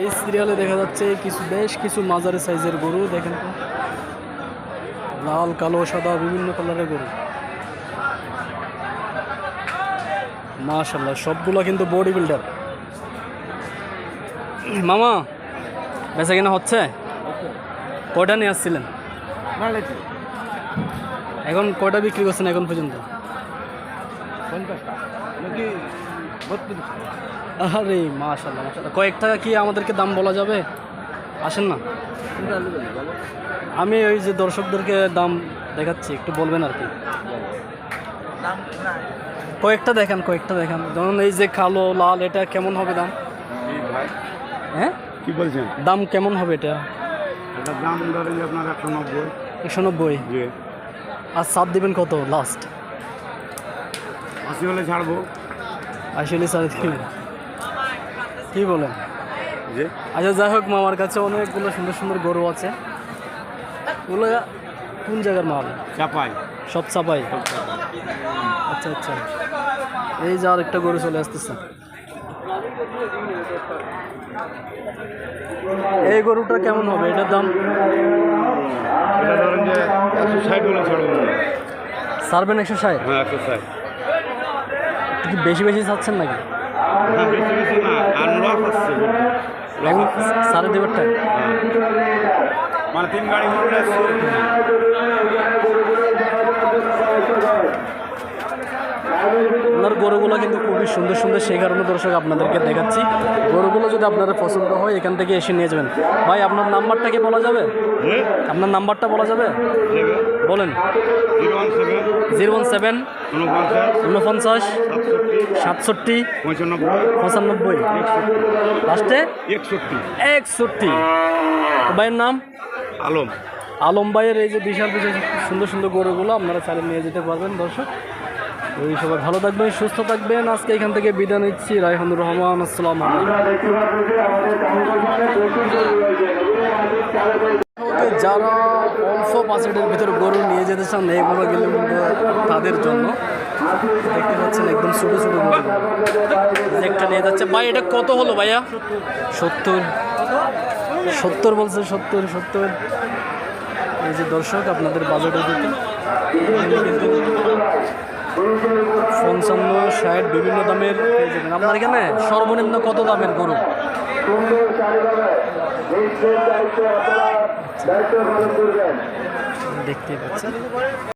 এই সিরিয়ালে দেখা যাচ্ছে কিছু বেশ কিছু মাঝারি সাইজের গরু দেখেন তো। লাল কালো সাদা বিভিন্ন কালারের গরু। মাশাল্লাহ সবগুলো কিন্তু বডি বিল্ডার মামা বেচা কিনা হচ্ছে? কয়টা নিয়ে আসছিলেন? এখন কয়টা বিক্রি করছেন এখন পর্যন্ত? আরে মাশাল্লাহ মাশাল্লাহ কয়েক টাকা কি আমাদেরকে দাম বলা যাবে? আসেন না। আমি ওই যে দর্শকদেরকে দাম দেখাচ্ছি একটু বলবেন আর কি। কয়েকটা দেখান কয়েকটা দেখান। যেমন এই যে কালো লাল এটা কেমন হবে দাম? হ্যাঁ? কি বলছেন? দাম কেমন হবে এটা? দাম ধরেন আপনার একশো নব্বই। একশো নব্বই? আর সাত দিবেন কত লাস্ট আশি হলে ছাড়বো। আসলে স্যার কি? বলেন? যে আচ্ছা যাই হোক মামার কাছে অনেকগুলো সুন্দর সুন্দর গরু আছে। ওগুলো কোন জায়গার মাল? চাপাই। সব চাপাই? আচ্ছা আচ্ছা। এই যে একটা গরু চলে আসতেছে। এই গরুটা কেমন হবে? এটার দাম? সারবেন একশো ষাট হ্যাঁ বেশি বেশি চাচ্ছেন নাকি? বেশি বেশি না আর লস হচ্ছে এখন সাড়ে মানে তিন গাড়ি হলে ওনার গরুগুলো কিন্তু খুবই সুন্দর সুন্দর সেই কারণে দর্শক আপনাদেরকে দেখাচ্ছি। গরুগুলো যদি আপনাদের পছন্দ হয় এখান থেকে এসে নিয়ে যাবেন। ভাই আপনার নাম্বারটা কি বলা যাবে? আপনার নাম্বারটা বলা যাবে? বলেন। Zero one seven. উনপঞ্চাশ সাতষট্টি পঁচানব্বই। লাস্টে? একষট্টি। একষট্টি ভাইয়ের নাম? আলম। আলম ভাইয়ের এই যে বিশাল বিশাল সুন্দর সুন্দর গরুগুলো আপনারা চাইলে নিয়ে যেতে পারবেন দর্শক। ওই সবাই ভালো থাকবেন সুস্থ থাকবেন। আজকে এখান থেকে বিদায় নিচ্ছি। রায়হানুর রহমান আসসালাম যারা অল্প বাজেটের ভিতরে গরু নিয়ে যেতে চান এইগুলো গেলে তাদের জন্য দেখতে পাচ্ছেন একদম ছোটো ছোটো গরু। একটা নিয়ে যাচ্ছে। ভাই এটা কত হলো ভাইয়া? সত্তর। সত্তর বলছে সত্তর সত্তর। এই যে দর্শক আপনাদের বাজেটের কিন্তু পঞ্চান্ন ষাট বিভিন্ন দামের আপনার এখানে সর্বনিম্ন কত দামের গরু? দেখতে পাচ্ছেন।